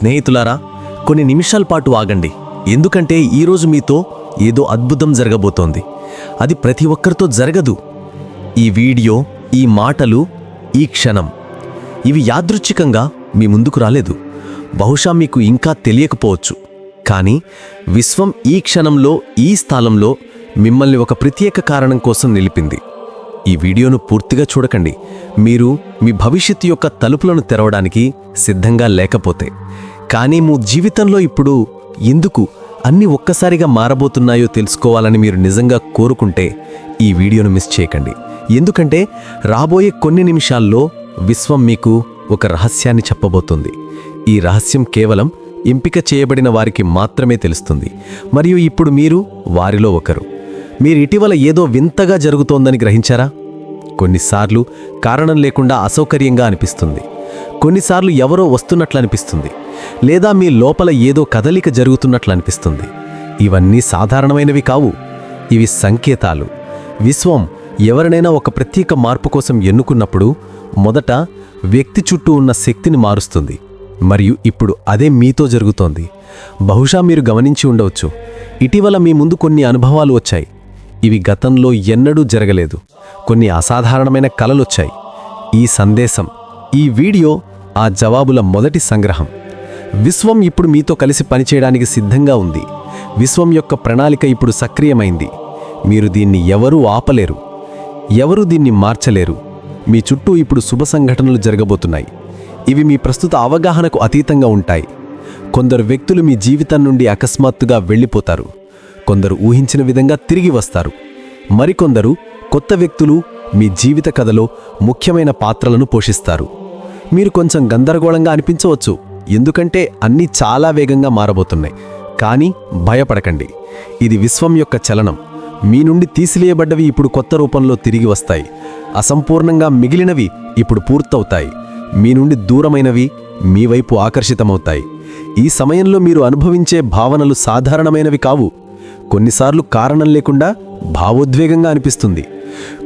స్నేహితులారా కొన్ని నిమిషాల పాటు ఆగండి. ఎందుకంటే ఈరోజు మీతో ఏదో అద్భుతం జరగబోతోంది. అది ప్రతి ఒక్కరితో జరగదు. ఈ వీడియో ఈ మాటలు ఈ క్షణం ఇవి యాదృచ్ఛికంగా మీ ముందుకు రాలేదు. బహుశా మీకు ఇంకా తెలియకపోవచ్చు. కానీ విశ్వం ఈ క్షణంలో ఈ స్థలంలో మిమ్మల్ని ఒక ప్రత్యేక కారణం కోసం నిలిపింది. ఈ వీడియోను పూర్తిగా చూడకండి. మీరు మీ భవిష్యత్తు యొక్క తలుపులను తెరవడానికి సిద్ధంగా లేకపోతే కానీ మీ జీవితంలో ఇప్పుడు ఎందుకు అన్ని ఒక్కసారిగా మారబోతున్నాయో తెలుసుకోవాలని మీరు నిజంగా కోరుకుంటే ఈ వీడియోను మిస్ చేయకండి. ఎందుకంటే రాబోయే కొన్ని నిమిషాల్లో విశ్వం మీకు ఒక రహస్యాన్ని చెప్పబోతుంది. ఈ రహస్యం కేవలం ఎంపిక చేయబడిన వారికి మాత్రమే తెలుస్తుంది. మరియు ఇప్పుడు మీరు వారిలో ఒకరు. మీరు ఇటీవల ఏదో వింతగా జరుగుతోందని గ్రహించారా? కొన్నిసార్లు కారణం లేకుండా అసౌకర్యంగా అనిపిస్తుంది. కొన్నిసార్లు ఎవరో వస్తున్నట్లు అనిపిస్తుంది. లేదా మీ లోపల ఏదో కదలిక జరుగుతున్నట్లు అనిపిస్తుంది. ఇవన్నీ సాధారణమైనవి కావు. ఇవి సంకేతాలు. విశ్వం ఎవరినైనా ఒక ప్రత్యేక మార్పు కోసం ఎన్నుకున్నప్పుడు మొదట వ్యక్తి చుట్టూ ఉన్న శక్తిని మారుస్తుంది. మరియు ఇప్పుడు అదే మీతో జరుగుతోంది. బహుశా మీరు గమనించి ఉండవచ్చు. ఇటీవల మీ ముందు కొన్ని అనుభవాలు వచ్చాయి. ఇవి గతంలో ఎన్నడూ జరగలేదు. కొన్ని అసాధారణమైన కలలొచ్చాయి. ఈ సందేశం ఈ వీడియో ఆ జవాబుల మొదటి సంగ్రహం. విశ్వం ఇప్పుడు మీతో కలిసి పనిచేయడానికి సిద్ధంగా ఉంది. విశ్వం యొక్క ప్రణాళిక ఇప్పుడు సక్రియమైంది. మీరు దీన్ని ఎవరూ ఆపలేరు. ఎవరూ దీన్ని మార్చలేరు. మీ చుట్టూ ఇప్పుడు శుభ సంఘటనలు జరగబోతున్నాయి. ఇవి మీ ప్రస్తుత అవగాహనకు అతీతంగా ఉంటాయి. కొందరు వ్యక్తులు మీ జీవితం నుండి అకస్మాత్తుగా వెళ్ళిపోతారు. కొందరు ఊహించిన విధంగా తిరిగి వస్తారు. మరికొందరు కొత్త వ్యక్తులు మీ జీవిత కథలో ముఖ్యమైన పాత్రలను పోషిస్తారు. మీరు కొంచెం గందరగోళంగా అనిపించవచ్చు. ఎందుకంటే అన్నీ చాలా వేగంగా మారబోతున్నాయి. కానీ భయపడకండి. ఇది విశ్వం యొక్క చలనం. మీ నుండి తీసివేయబడ్డవి ఇప్పుడు కొత్త రూపంలో తిరిగి వస్తాయి. అసంపూర్ణంగా మిగిలినవి ఇప్పుడు పూర్తవుతాయి. మీ నుండి దూరమైనవి మీ వైపు ఆకర్షితమవుతాయి. ఈ సమయంలో మీరు అనుభవించే భావనలు సాధారణమైనవి కావు. కొన్నిసార్లు కారణం లేకుండా భావోద్వేగంగా అనిపిస్తుంది.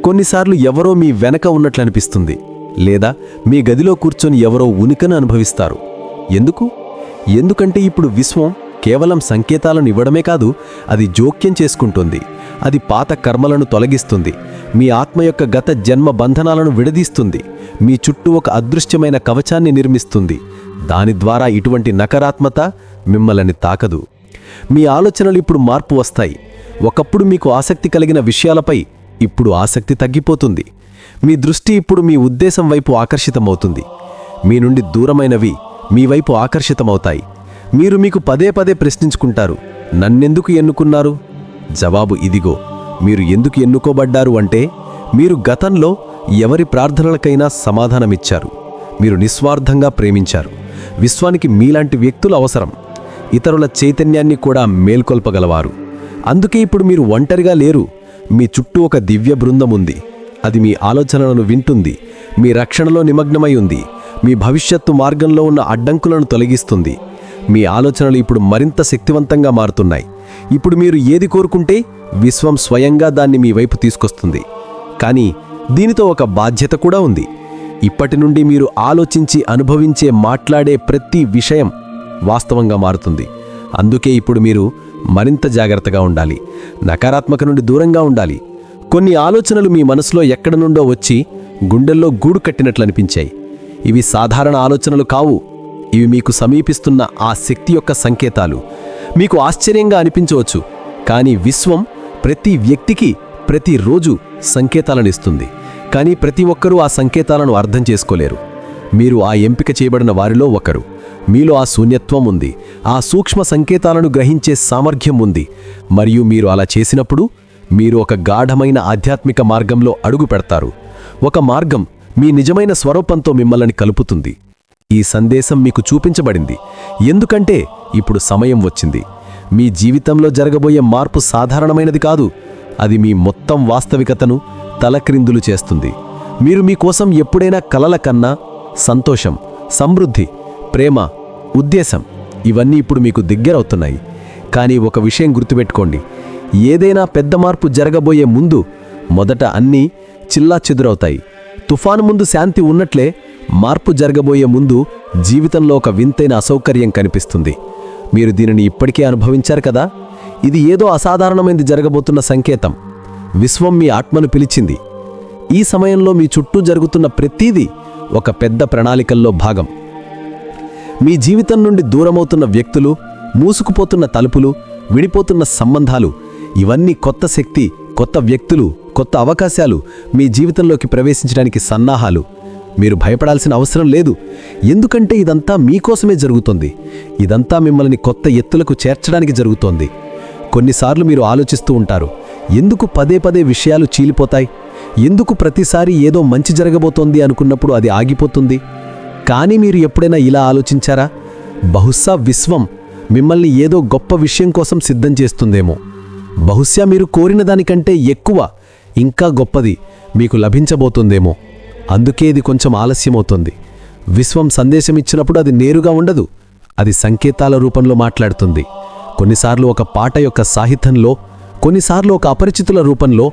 కొన్నిసార్లు ఎవరో మీ వెనక ఉన్నట్లు అనిపిస్తుంది. లేదా మీ గదిలో కూర్చొని ఎవరో ఉనికను అనుభవిస్తారు. ఎందుకు? ఎందుకంటే ఇప్పుడు విశ్వం కేవలం సంకేతాలను ఇవ్వడమే కాదు అది జోక్యం చేసుకుంటుంది. అది పాత కర్మలను తొలగిస్తుంది. మీ ఆత్మ యొక్క గత జన్మ బంధనాలను విడదీస్తుంది. మీ చుట్టూ ఒక అదృశ్యమైన కవచాన్ని నిర్మిస్తుంది. దాని ద్వారా ఇటువంటి నకారాత్మత మిమ్మల్ని తాకదు. మీ ఆలోచనలు ఇప్పుడు మార్పు వస్తాయి. ఒకప్పుడు మీకు ఆసక్తి కలిగిన విషయాలపై ఇప్పుడు ఆసక్తి తగ్గిపోతుంది. మీ దృష్టి ఇప్పుడు మీ ఉద్దేశం వైపు ఆకర్షితమవుతుంది. మీ నుండి దూరమైనవి మీ వైపు ఆకర్షితమవుతాయి. మీరు మీకు పదే పదే ప్రశ్నించుకుంటారు. నన్నెందుకు ఎన్నుకున్నారు? జవాబు ఇదిగో మీరు ఎందుకు ఎన్నుకోబడ్డారు అంటే మీరు గతంలో ఎవరి ప్రార్థనలకైనా సమాధానమిచ్చారు. మీరు నిస్వార్థంగా ప్రేమించారు. విశ్వానికి మీలాంటి వ్యక్తులు అవసరం. ఇతరుల చైతన్యాన్ని కూడా మేల్కొల్పగలవారు. అందుకే ఇప్పుడు మీరు ఒంటరిగా లేరు. మీ చుట్టూ ఒక దివ్య బృందం ఉంది. అది మీ ఆలోచనలను వింటుంది. మీ రక్షణలో నిమగ్నమై ఉంది. మీ భవిష్యత్తు మార్గంలో ఉన్న అడ్డంకులను తొలగిస్తుంది. మీ ఆలోచనలు ఇప్పుడు మరింత శక్తివంతంగా మారుతున్నాయి. ఇప్పుడు మీరు ఏది కోరుకుంటే విశ్వం స్వయంగా దాన్ని మీ వైపు తీసుకొస్తుంది. కానీ దీనితో ఒక బాధ్యత కూడా ఉంది. ఇప్పటి నుండి మీరు ఆలోచించి అనుభవించే మాట్లాడే ప్రతి విషయం వాస్తవంగా మారుతుంది. అందుకే ఇప్పుడు మీరు మరింత జాగ్రత్తగా ఉండాలి. నకారాత్మక నుండి దూరంగా ఉండాలి. కొన్ని ఆలోచనలు మీ మనసులో ఎక్కడ నుండో వచ్చి గుండెల్లో గూడు కట్టినట్లు అనిపించాయి. ఇవి సాధారణ ఆలోచనలు కావు. ఇవి మీకు సమీపిస్తున్న ఆ శక్తి యొక్క సంకేతాలు. మీకు ఆశ్చర్యంగా అనిపించవచ్చు కానీ విశ్వం ప్రతి వ్యక్తికి ప్రతిరోజు సంకేతాలను ఇస్తుంది. కానీ ప్రతి ఒక్కరూ ఆ సంకేతాలను అర్థం చేసుకోలేరు. మీరు ఆ ఎంపిక చేయబడిన వారిలో ఒకరు. మీలో ఆ శూన్యత్వం ఉంది. ఆ సూక్ష్మ సంకేతాలను గ్రహించే సామర్థ్యం ఉంది. మరియు మీరు అలా చేసినప్పుడు మీరు ఒక గాఢమైన ఆధ్యాత్మిక మార్గంలో అడుగు పెడతారు. ఒక మార్గం మీ నిజమైన స్వరూపంతో మిమ్మల్ని కలుపుతుంది. ఈ సందేశం మీకు చూపించబడింది. ఎందుకంటే ఇప్పుడు సమయం వచ్చింది. మీ జీవితంలో జరగబోయే మార్పు సాధారణమైనది కాదు. అది మీ మొత్తం వాస్తవికతను తలక్రిందులు చేస్తుంది. మీరు మీకోసం ఎప్పుడైనా కలల కన్నా సంతోషం సమృద్ధి ప్రేమ ఉద్దేశం ఇవన్నీ ఇప్పుడు మీకు దగ్గరవుతున్నాయి. కానీ ఒక విషయం గుర్తుపెట్టుకోండి. ఏదైనా పెద్ద మార్పు జరగబోయే ముందు మొదట అన్నీ చిల్లా చెదురవుతాయి. తుఫాను ముందు శాంతి ఉన్నట్లే మార్పు జరగబోయే ముందు జీవితంలో ఒక వింతైన అసౌకర్యం కనిపిస్తుంది. మీరు దీనిని ఇప్పటికే అనుభవించారు కదా? ఇది ఏదో అసాధారణమైనది జరగబోతున్న సంకేతం. విశ్వం మీ ఆత్మను పిలిచింది. ఈ సమయంలో మీ చుట్టూ జరుగుతున్న ప్రతీదీ ఒక పెద్ద ప్రణాళికల్లో భాగం. మీ జీవితం నుండి దూరమవుతున్న వ్యక్తులు మూసుకుపోతున్న తలుపులు విడిపోతున్న సంబంధాలు ఇవన్నీ కొత్త శక్తి కొత్త వ్యక్తులు కొత్త అవకాశాలు మీ జీవితంలోకి ప్రవేశించడానికి సన్నాహాలు. మీరు భయపడాల్సిన అవసరం లేదు. ఎందుకంటే ఇదంతా మీకోసమే జరుగుతోంది. ఇదంతా మిమ్మల్ని కొత్త ఎత్తులకు చేర్చడానికి జరుగుతోంది. కొన్నిసార్లు మీరు ఆలోచిస్తూ ఉంటారు. ఎందుకు పదే పదే విషయాలు చీలిపోతాయి? ఎందుకు ప్రతిసారి ఏదో మంచి జరగబోతోంది అనుకున్నప్పుడు అది ఆగిపోతుంది? కానీ మీరు ఎప్పుడైనా ఇలా ఆలోచించారా? బహుశా విశ్వం మిమ్మల్ని ఏదో గొప్ప విషయం కోసం సిద్ధం చేస్తుందేమో. బహుశా మీరు కోరిన దానికంటే ఎక్కువ ఇంకా గొప్పది మీకు లభించబోతుందేమో. అందుకే ఇది కొంచెం ఆలస్యమవుతుంది. విశ్వం సందేశం ఇచ్చినప్పుడు అది నేరుగా ఉండదు అది సంకేతాల రూపంలో మాట్లాడుతుంది. కొన్నిసార్లు ఒక పాట యొక్క సాహిత్యంలో కొన్నిసార్లు ఒక అపరిచితుల రూపంలో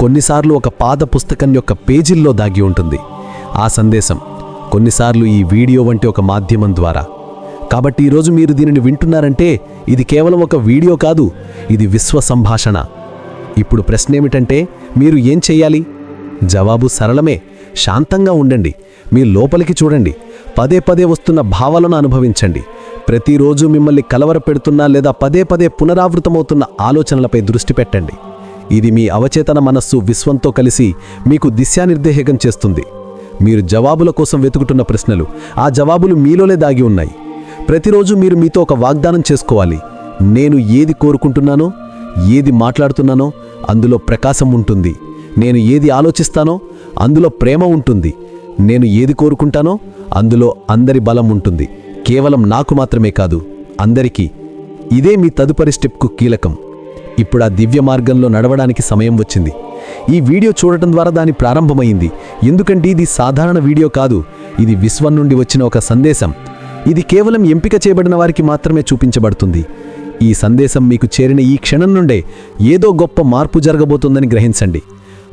కొన్నిసార్లు ఒక పాద పుస్తకం యొక్క పేజీల్లో దాగి ఉంటుంది. ఆ సందేశం కొన్నిసార్లు ఈ వీడియో వంటి ఒక మాధ్యమం ద్వారా. కాబట్టి ఈరోజు మీరు దీనిని వింటున్నారంటే ఇది కేవలం ఒక వీడియో కాదు ఇది విశ్వ సంభాషణ. ఇప్పుడు ప్రశ్న ఏమిటంటే మీరు ఏం చెయ్యాలి? జవాబు సరళమే. శాంతంగా ఉండండి. మీ లోపలికి చూడండి. పదే పదే వస్తున్న భావాలను అనుభవించండి. ప్రతిరోజు మిమ్మల్ని కలవరపెడుతున్న లేదా పదే పదే పునరావృతమవుతున్న ఆలోచనలపై దృష్టి పెట్టండి. ఇది మీ అవచేతన మనస్సు విశ్వంతో కలిసి మీకు దిశానిర్దేశకం చేస్తుంది. మీరు జవాబుల కోసం వెతుకుతున్న ప్రశ్నలు ఆ జవాబులు మీలోనే దాగి ఉన్నాయి. ప్రతిరోజు మీరు మీతో ఒక వాగ్దానం చేసుకోవాలి. నేను ఏది కోరుకుంటున్నానో ఏది మాట్లాడుతున్నానో అందులో ప్రకాశం ఉంటుంది. నేను ఏది ఆలోచిస్తానో అందులో ప్రేమ ఉంటుంది. నేను ఏది కోరుకుంటానో అందులో అందరి బలం ఉంటుంది. కేవలం నాకు మాత్రమే కాదు అందరికీ. ఇదే మీ తదుపరి స్టెప్కు కీలకం. ఇప్పుడు ఆ దివ్య మార్గంలో నడవడానికి సమయం వచ్చింది. ఈ వీడియో చూడటం ద్వారా దాని ప్రారంభమైంది. ఎందుకంటే ఇది సాధారణ వీడియో కాదు ఇది విశ్వం నుండి వచ్చిన ఒక సందేశం. ఇది కేవలం ఎంపిక చేయబడిన వారికి మాత్రమే చూపించబడుతుంది. ఈ సందేశం మీకు చేరిన ఈ క్షణం నుండే ఏదో గొప్ప మార్పు జరగబోతుందని గ్రహించండి.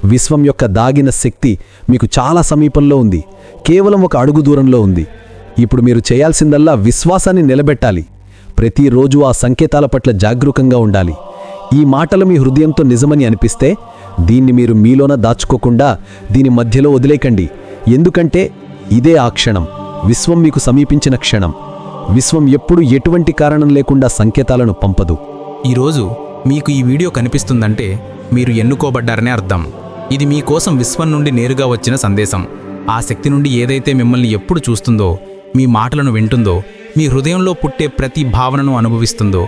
విశ్వం యొక్క దాగిన శక్తి మీకు చాలా సమీపంలో ఉంది. కేవలం ఒక అడుగు దూరంలో ఉంది. ఇప్పుడు మీరు చేయాల్సిందల్లా విశ్వాసాన్ని నిలబెట్టాలి. ప్రతిరోజు ఆ సంకేతాల పట్ల జాగరూకంగా ఉండాలి. ఈ మాటలు మీ హృదయంతో నిజమని అనిపిస్తే దీన్ని మీరు మీలోన దాచుకోకుండా దీని మధ్యలో వదిలేకండి ఎందుకంటే ఇదే ఆ క్షణం. విశ్వం మీకు సమీపించిన క్షణం. విశ్వం ఎప్పుడు ఎటువంటి కారణం లేకుండా సంకేతాలను పంపదు. ఈరోజు మీకు ఈ వీడియో కనిపిస్తుందంటే మీరు ఎన్నుకోబడ్డారనే అర్థం. ఇది మీకోసం విశ్వం నుండి నేరుగా వచ్చిన సందేశం. ఆ శక్తి నుండి ఏదైతే మిమ్మల్ని ఎప్పుడు చూస్తుందో మీ మాటలను వింటుందో మీ హృదయంలో పుట్టే ప్రతి భావనను అనుభవిస్తుందో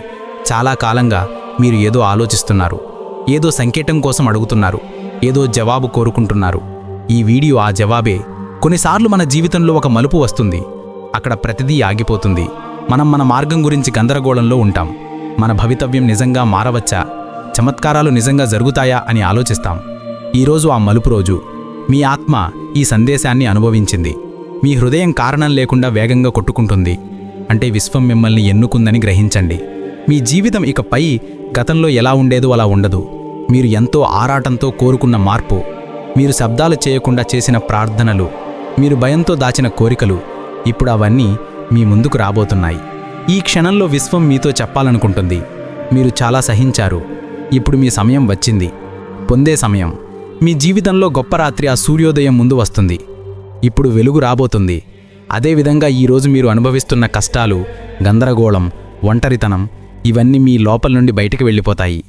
చాలా కాలంగా మీరు ఏదో ఆలోచిస్తున్నారు. ఏదో సంకేతం కోసం అడుగుతున్నారు. ఏదో జవాబు కోరుకుంటున్నారు. ఈ వీడియో ఆ జవాబే. కొన్నిసార్లు మన జీవితంలో ఒక మలుపు వస్తుంది. అక్కడ ప్రతిదీ ఆగిపోతుంది. మనం మన మార్గం గురించి గందరగోళంలో ఉంటాం. మన భవితవ్యం నిజంగా మారవచ్చా? చమత్కారాలు నిజంగా జరుగుతాయా అని ఆలోచిస్తాం. ఈరోజు ఆ మలుపు రోజు. మీ ఆత్మ ఈ సందేశాన్ని అనుభవించింది. మీ హృదయం కారణం లేకుండా వేగంగా కొట్టుకుంటుంది. అంటే విశ్వం మిమ్మల్ని ఎన్నుకుందని గ్రహించండి. మీ జీవితం ఇకపై గతంలో ఎలా ఉండేదో అలా ఉండదు. మీరు ఎంతో ఆరాటంతో కోరుకున్న మార్పు. మీరు శబ్దాలు చేయకుండా చేసిన ప్రార్థనలు. మీరు భయంతో దాచిన కోరికలు. ఇప్పుడు అవన్నీ మీ ముందుకు రాబోతున్నాయి. ఈ క్షణంలో విశ్వం మీతో చెప్పాలనుకుంటుంది. మీరు చాలా సహించారు. ఇప్పుడు మీ సమయం వచ్చింది. పొందే సమయం. మీ జీవితంలో గొప్ప రాత్రి ఆ సూర్యోదయం ముందు వస్తుంది. ఇప్పుడు వెలుగు రాబోతుంది. అదేవిధంగా ఈరోజు మీరు అనుభవిస్తున్న కష్టాలు గందరగోళం ఒంటరితనం ఇవన్నీ మీ లోపల నుండి బయటికి వెళ్ళిపోతాయి.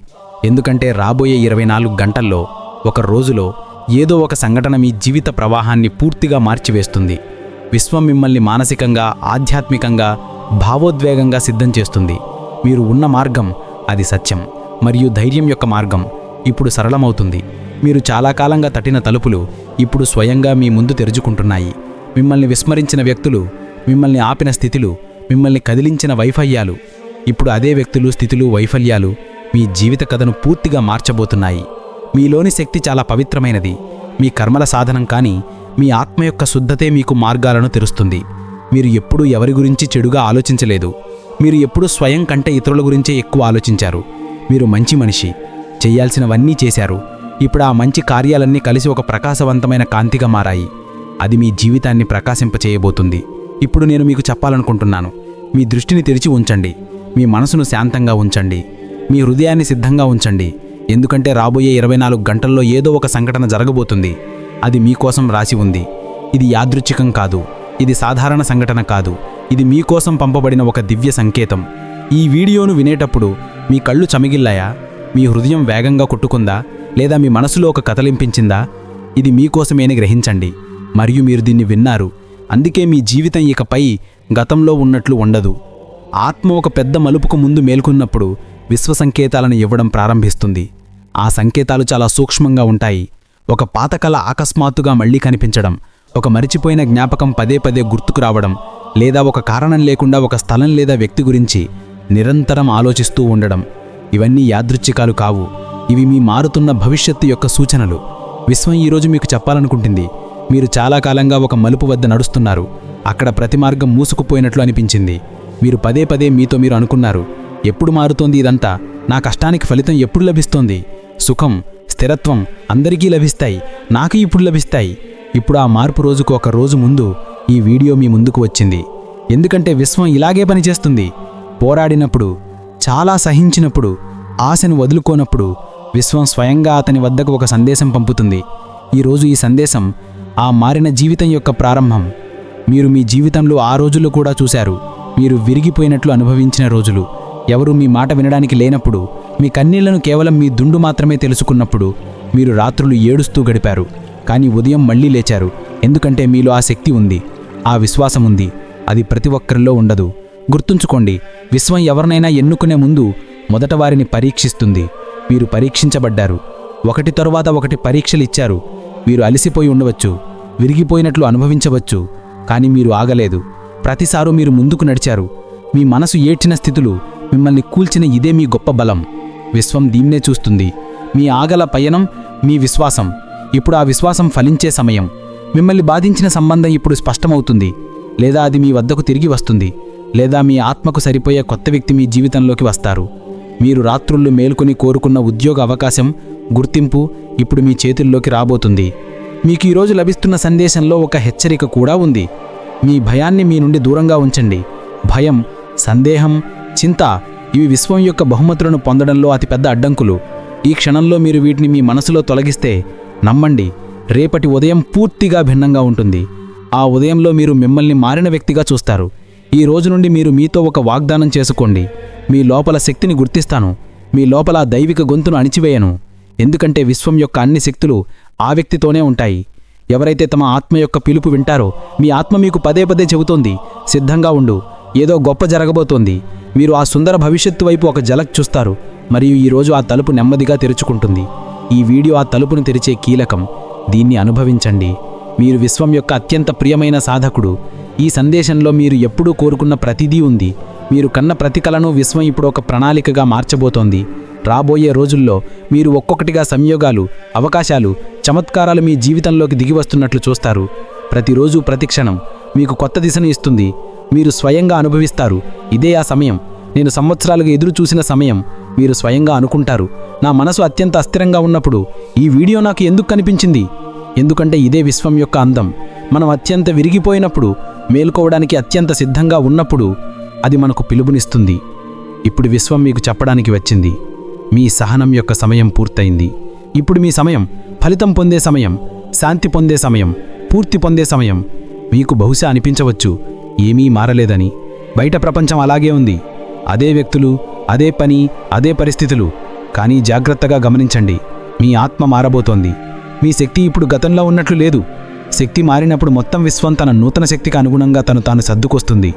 ఎందుకంటే రాబోయే ఇరవై నాలుగు గంటల్లో ఒక రోజులో ఏదో ఒక సంఘటన మీ జీవిత ప్రవాహాన్ని పూర్తిగా మార్చివేస్తుంది. విశ్వం మిమ్మల్ని మానసికంగా ఆధ్యాత్మికంగా భావోద్వేగంగా సిద్ధం చేస్తుంది. మీరు ఉన్న మార్గం అది సత్యం మరియు ధైర్యం యొక్క మార్గం ఇప్పుడు సరళమవుతుంది. మీరు చాలా కాలంగా తట్టిన తలుపులు ఇప్పుడు స్వయంగా మీ ముందు తెరుచుకుంటున్నాయి. మిమ్మల్ని విస్మరించిన వ్యక్తులు మిమ్మల్ని ఆపిన స్థితులు మిమ్మల్ని కదిలించిన వైఫల్యాలు ఇప్పుడు అదే వ్యక్తులు స్థితులు వైఫల్యాలు మీ జీవిత కథను పూర్తిగా మార్చబోతున్నాయి. మీలోని శక్తి చాలా పవిత్రమైనది. మీ కర్మల సాధనం కానీ మీ ఆత్మ యొక్క శుద్ధతే మీకు మార్గాలను తెరుస్తుంది. మీరు ఎప్పుడూ ఎవరి గురించి చెడుగా ఆలోచించలేదు. మీరు ఎప్పుడూ స్వయం కంటే ఇతరుల గురించే ఎక్కువ ఆలోచించారు. మీరు మంచి మనిషి. చేయాల్సినవన్నీ చేశారు. ఇప్పుడు ఆ మంచి కార్యాలన్నీ కలిసి ఒక ప్రకాశవంతమైన కాంతిగా మారాయి. అది మీ జీవితాన్ని ప్రకాశింపచేయబోతుంది. ఇప్పుడు నేను మీకు చెప్పాలనుకుంటున్నాను. మీ దృష్టిని తెరిచి ఉంచండి. మీ మనసును శాంతంగా ఉంచండి. మీ హృదయాన్ని సిద్ధంగా ఉంచండి. ఎందుకంటే రాబోయే ఇరవై నాలుగు గంటల్లో ఏదో ఒక సంఘటన జరగబోతుంది. అది మీకోసం రాసి ఉంది. ఇది యాదృచ్ఛికం కాదు. ఇది సాధారణ సంఘటన కాదు. ఇది మీకోసం పంపబడిన ఒక దివ్య సంకేతం. ఈ వీడియోను వినేటప్పుడు మీ కళ్ళు చమిగిల్లాయా? మీ హృదయం వేగంగా కొట్టుకుందా? లేదా మీ మనసులో ఒక కథలింపించిందా ఇది మీకోసమేని గ్రహించండి. మరియు మీరు దీన్ని విన్నారు. అందుకే మీ జీవితం ఇకపై గతంలో ఉన్నట్లు ఉండదు. ఆత్మ ఒక పెద్ద మలుపుకు ముందు మేల్కొన్నప్పుడు విశ్వ సంకేతాలను ఇవ్వడం ప్రారంభిస్తుంది. ఆ సంకేతాలు చాలా సూక్ష్మంగా ఉంటాయి. ఒక పాత కళ అకస్మాత్తుగా మళ్ళీ కనిపించడం ఒక మరిచిపోయిన జ్ఞాపకం పదే పదే గుర్తుకు రావడం లేదా ఒక కారణం లేకుండా ఒక స్థలం లేదా వ్యక్తి గురించి నిరంతరం ఆలోచిస్తూ ఉండడం ఇవన్నీ యాదృచ్ఛికాలు కావు. ఇవి మీ మారుతున్న భవిష్యత్తు యొక్క సూచనలు. విశ్వం ఈరోజు మీకు చెప్పాలనుకుంటుంది. మీరు చాలా కాలంగా ఒక మలుపు వద్ద నడుస్తున్నారు. అక్కడ ప్రతి మార్గం మూసుకుపోయినట్లు అనిపించింది. మీరు పదే పదే మీతో మీరు అనుకున్నారు. ఎప్పుడు మారుతోంది ఇదంతా? నా కష్టానికి ఫలితం ఎప్పుడు లభిస్తోంది? సుఖం స్థిరత్వం అందరికీ లభిస్తాయి నాకు ఇప్పుడు లభిస్తాయి. ఇప్పుడు ఆ మార్పు రోజుకు ఒక రోజు ముందు ఈ వీడియో మీ ముందుకు వచ్చింది. ఎందుకంటే విశ్వం ఇలాగే పనిచేస్తుంది. పోరాడినప్పుడు చాలా సహించినప్పుడు ఆశను వదులుకోనప్పుడు విశ్వం స్వయంగా అతని వద్దకు ఒక సందేశం పంపుతుంది. ఈరోజు ఈ సందేశం ఆ మారిన జీవితం యొక్క ప్రారంభం. మీరు మీ జీవితంలో ఆ రోజులు కూడా చూశారు. మీరు విరిగిపోయినట్లు అనుభవించిన రోజులు. ఎవరు మీ మాట వినడానికి లేనప్పుడు మీ కన్నీళ్ళను కేవలం మీ దుండు మాత్రమే తెలుసుకున్నప్పుడు మీరు రాత్రులు ఏడుస్తూ గడిపారు. కానీ ఉదయం మళ్ళీ లేచారు. ఎందుకంటే మీలో ఆ శక్తి ఉంది. ఆ విశ్వాసం ఉంది. అది ప్రతి ఒక్కరిలో ఉండదు. గుర్తుంచుకోండి విశ్వం ఎవరినైనా ఎన్నుకునే ముందు మొదట వారిని పరీక్షిస్తుంది. వీరు పరీక్షించబడ్డారు. ఒకటి తరువాత ఒకటి పరీక్షలు ఇచ్చారు. వీరు అలసిపోయి ఉండవచ్చు. విరిగిపోయినట్లు అనుభవించవచ్చు. కానీ మీరు ఆగలేదు. ప్రతిసారు మీరు ముందుకు నడిచారు. మీ మనసు ఏడ్చిన స్థితులు మిమ్మల్ని కూల్చిన ఇదే మీ గొప్ప బలం. విశ్వం దీన్నే చూస్తుంది. మీ ఆగల పయనం మీ విశ్వాసం. ఇప్పుడు ఆ విశ్వాసం ఫలించే సమయం. మిమ్మల్ని బాధించిన సంబంధం ఇప్పుడు స్పష్టమవుతుంది. లేదా అది మీ వద్దకు తిరిగి వస్తుంది. లేదా మీ ఆత్మకు సరిపోయే కొత్త వ్యక్తి మీ జీవితంలోకి వస్తారు. మీరు రాత్రుళ్ళు మేల్కొని కోరుకున్న ఉద్యోగ అవకాశం గుర్తింపు ఇప్పుడు మీ చేతుల్లోకి రాబోతుంది. మీకు ఈరోజు లభిస్తున్న సందేశంలో ఒక హెచ్చరిక కూడా ఉంది. మీ భయాన్ని మీ నుండి దూరంగా ఉంచండి. భయం సందేహం చింత ఇవి విశ్వం యొక్క బహుమతులను పొందడంలో అతిపెద్ద అడ్డంకులు. ఈ క్షణంలో మీరు వీటిని మీ మనసులో తొలగిస్తే నమ్మండి రేపటి ఉదయం పూర్తిగా భిన్నంగా ఉంటుంది. ఆ ఉదయంలో మీరు మిమ్మల్ని మారిన వ్యక్తిగా చూస్తారు. ఈ రోజు నుండి మీరు మీతో ఒక వాగ్దానం చేసుకోండి. మీ లోపల శక్తిని గుర్తిస్తాను. మీ లోపల దైవిక గొంతును అణిచివేయను. ఎందుకంటే విశ్వం యొక్క అన్ని శక్తులు ఆ వ్యక్తితోనే ఉంటాయి. ఎవరైతే తమ ఆత్మ యొక్క పిలుపు వింటారో మీ ఆత్మ మీకు పదే పదే చెబుతోంది సిద్ధంగా ఉండు. ఏదో గొప్ప జరగబోతోంది. మీరు ఆ సుందర భవిష్యత్తు వైపు ఒక జలక్ చూస్తారు మరియు ఈరోజు ఆ తలుపు నెమ్మదిగా తెరుచుకుంటుంది. ఈ వీడియో ఆ తలుపును తెరిచే కీలకం దీన్ని అనుభవించండి. మీరు విశ్వం యొక్క అత్యంత ప్రియమైన సాధకుడు. ఈ సందేశంలో మీరు ఎప్పుడూ కోరుకున్న ప్రతిదీ ఉంది. మీరు కన్న ప్రతి కలను విశ్వం ఇప్పుడు ఒక ప్రణాళికగా మార్చబోతోంది. రాబోయే రోజుల్లో మీరు ఒక్కొక్కటిగా సంయోగాలు అవకాశాలు చమత్కారాలు మీ జీవితంలోకి దిగి వస్తున్నట్లు చూస్తారు. ప్రతిరోజు ప్రతి క్షణం మీకు కొత్త దిశను ఇస్తుంది. మీరు స్వయంగా అనుభవిస్తారు. ఇదే ఆ సమయం. నేను సంవత్సరాలుగా ఎదురు చూసిన సమయం. మీరు స్వయంగా అనుకుంటారు. నా మనసు అత్యంత అస్థిరంగా ఉన్నప్పుడు ఈ వీడియో నాకు ఎందుకు కనిపించింది? ఎందుకంటే ఇదే విశ్వం యొక్క అందం. మనం అత్యంత విరిగిపోయినప్పుడు మేల్కోవడానికి అత్యంత సిద్ధంగా ఉన్నప్పుడు అది మనకు పిలుపునిస్తుంది. ఇప్పుడు విశ్వం మీకు చెప్పడానికి వచ్చింది. మీ సహనం యొక్క సమయం పూర్తయింది. ఇప్పుడు మీ సమయం ఫలితం పొందే సమయం శాంతి పొందే సమయం పూర్తి పొందే సమయం. మీకు బహుశా అనిపించవచ్చు ఏమీ మారలేదని. బయట ప్రపంచం అలాగే ఉంది. అదే వ్యక్తులు అదే పని అదే పరిస్థితులు. కానీ జాగ్రత్తగా గమనించండి. మీ ఆత్మ మారబోతోంది. మీ శక్తి ఇప్పుడు గతంలో ఉన్నట్లు లేదు. శక్తి మారినప్పుడు మొత్తం విశ్వం తన నూతన శక్తికి అనుగుణంగా తను తాను సర్దుకొస్తుంది.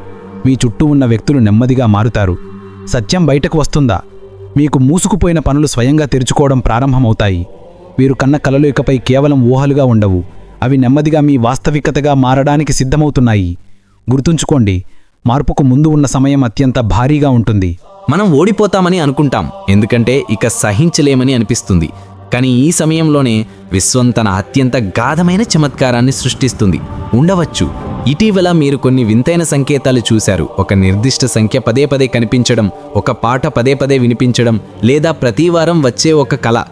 మీ చుట్టూ ఉన్న వ్యక్తులు నెమ్మదిగా మారుతారు. సత్యం బయటకు వస్తుందా? మీకు మూసుకుపోయిన పనులు స్వయంగా తెరుచుకోవడం ప్రారంభమవుతాయి. వీరు కన్న కలలు ఇకపై కేవలం ఊహలుగా ఉండవు. అవి నెమ్మదిగా మీ వాస్తవికతగా మారడానికి సిద్ధమవుతున్నాయి. గుర్తుంచుకోండి మార్పుకు ముందు ఉన్న సమయం అత్యంత భారీగా ఉంటుంది. మనం ఓడిపోతామని అనుకుంటాం ఎందుకంటే ఇక సహించలేమని అనిపిస్తుంది. కానీ ఈ సమయంలోనే విశ్వం తన అత్యంత గాధమైన చమత్కారాన్ని సృష్టిస్తుంది. ఉండవచ్చు. ఇటీవల మీరు కొన్ని వింతైన సంకేతాలు చూశారు. ఒక నిర్దిష్ట సంఖ్య పదే పదే కనిపించడం ఒక పాట పదే పదే వినిపించడం లేదా ప్రతివారం వచ్చే ఒక కళ.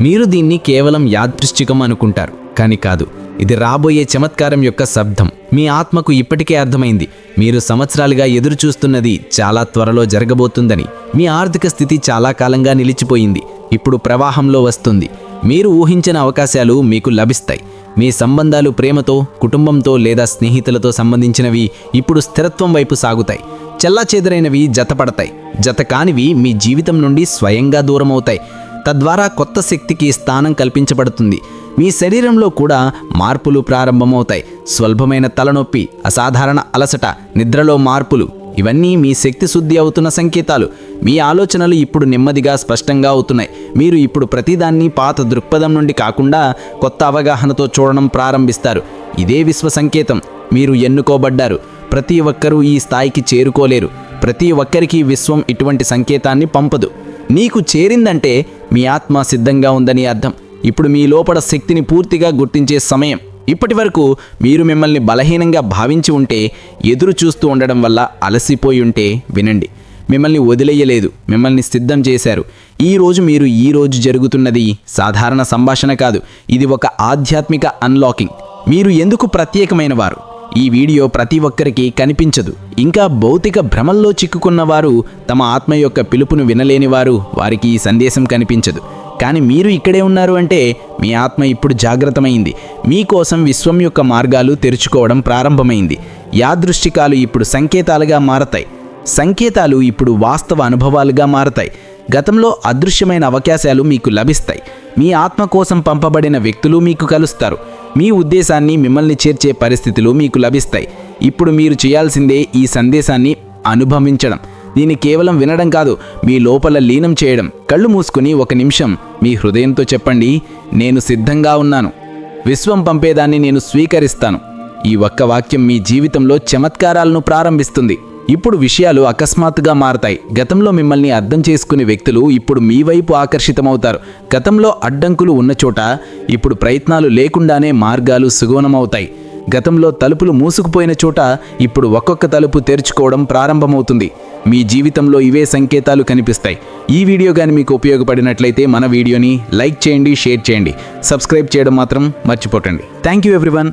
మీరు దీన్ని కేవలం యాదృశ్చికం అనుకుంటారు. కానీ కాదు ఇది రాబోయే చమత్కారం యొక్క శబ్దం. మీ ఆత్మకు ఇప్పటికే అర్థమైంది. మీరు సంవత్సరాలుగా ఎదురు చూస్తున్నది చాలా త్వరలో జరగబోతుందని. మీ ఆర్థిక స్థితి చాలా కాలంగా నిలిచిపోయింది. ఇప్పుడు ప్రవాహంలో వస్తుంది. మీరు ఊహించిన అవకాశాలు మీకు లభిస్తాయి. మీ సంబంధాలు ప్రేమతో కుటుంబంతో లేదా స్నేహితులతో సంబంధించినవి ఇప్పుడు స్థిరత్వం వైపు సాగుతాయి. చెల్లాచెదురైనవి జతపడతాయి. జత కానివి మీ జీవితం నుండి స్వయంగా దూరమవుతాయి. తద్వారా కొత్త శక్తికి స్థానం కల్పించబడుతుంది. మీ శరీరంలో కూడా మార్పులు ప్రారంభమవుతాయి. స్వల్పమైన తలనొప్పి అసాధారణ అలసట నిద్రలో మార్పులు ఇవన్నీ మీ శక్తి శుద్ధి అవుతున్న సంకేతాలు. మీ ఆలోచనలు ఇప్పుడు నెమ్మదిగా స్పష్టంగా అవుతున్నాయి. మీరు ఇప్పుడు ప్రతిదాన్ని పాత దృక్పథం నుండి కాకుండా కొత్త అవగాహనతో చూడడం ప్రారంభిస్తారు. ఇదే విశ్వ సంకేతం. మీరు ఎన్నుకోబడ్డారు. ప్రతి ఒక్కరూ ఈ స్థాయికి చేరుకోలేరు. ప్రతి ఒక్కరికి విశ్వం ఇటువంటి సంకేతాన్ని పంపదు. నీకు చేరిందంటే మీ ఆత్మ సిద్ధంగా ఉందని అర్థం. ఇప్పుడు మీ లోపల శక్తిని పూర్తిగా గుర్తించే సమయం. ఇప్పటి వరకు మీరు మిమ్మల్ని బలహీనంగా భావించి ఉంటే ఎదురు చూస్తూ ఉండడం వల్ల అలసిపోయి ఉంటే వినండి. మిమ్మల్ని వదిలేయలేదు మిమ్మల్ని సిద్ధం చేశారు. ఈ రోజు మీరు ఈ రోజు జరుగుతున్నది సాధారణ సంభాషణ కాదు ఇది ఒక ఆధ్యాత్మిక అన్లాకింగ్ మీరు ఎందుకు ప్రత్యేకమైన వారు ఈ వీడియో ప్రతి ఒక్కరికి కనిపించదు. ఇంకా భౌతిక భ్రమల్లో చిక్కుకున్న వారు తమ ఆత్మ యొక్క పిలుపును వినలేని వారు వారికి ఈ సందేశం కనిపించదు. కానీ మీరు ఇక్కడే ఉన్నారు అంటే మీ ఆత్మ ఇప్పుడు జాగ్రత్తమైంది. మీకోసం విశ్వం యొక్క మార్గాలు తెరుచుకోవడం ప్రారంభమైంది. యాదృష్టికాలు ఇప్పుడు సంకేతాలుగా మారతాయి. సంకేతాలు ఇప్పుడు వాస్తవ అనుభవాలుగా మారతాయి. గతంలో అదృశ్యమైన అవకాశాలు మీకు లభిస్తాయి. మీ ఆత్మ కోసం పంపబడిన వ్యక్తులు మీకు కలుస్తారు. మీ ఉద్దేశాన్ని మిమ్మల్ని చేర్చే పరిస్థితులు మీకు లభిస్తాయి. ఇప్పుడు మీరు చేయాల్సిందే ఈ సందేశాన్ని అనుభవించడం. దీన్ని కేవలం వినడం కాదు మీ లోపల లీనం చేయడం. కళ్ళు మూసుకుని ఒక నిమిషం మీ హృదయంతో చెప్పండి నేను సిద్ధంగా ఉన్నాను. విశ్వం పంపేదాన్ని నేను స్వీకరిస్తాను. ఈ ఒక్క వాక్యం మీ జీవితంలో చమత్కారాలను ప్రారంభిస్తుంది. ఇప్పుడు విషయాలు అకస్మాత్తుగా మారతాయి. గతంలో మిమ్మల్ని అర్థం చేసుకునే వ్యక్తులు ఇప్పుడు మీ వైపు ఆకర్షితమవుతారు. గతంలో అడ్డంకులు ఉన్న చోట ఇప్పుడు ప్రయత్నాలు లేకుండానే మార్గాలు సుగమనమవుతాయి గతంలో తలుపులు మూసుకుపోయిన చోట ఇప్పుడు ఒక్కొక్క తలుపు తెరుచుకోవడం ప్రారంభమవుతుంది. మీ జీవితంలో ఇవే సంకేతాలు కనిపిస్తాయి. ఈ వీడియో కానీ మీకు ఉపయోగపడినట్లయితే మన వీడియోని లైక్ చేయండి షేర్ చేయండి. సబ్స్క్రైబ్ చేయడం మాత్రం మర్చిపోకండి. Thank you everyone.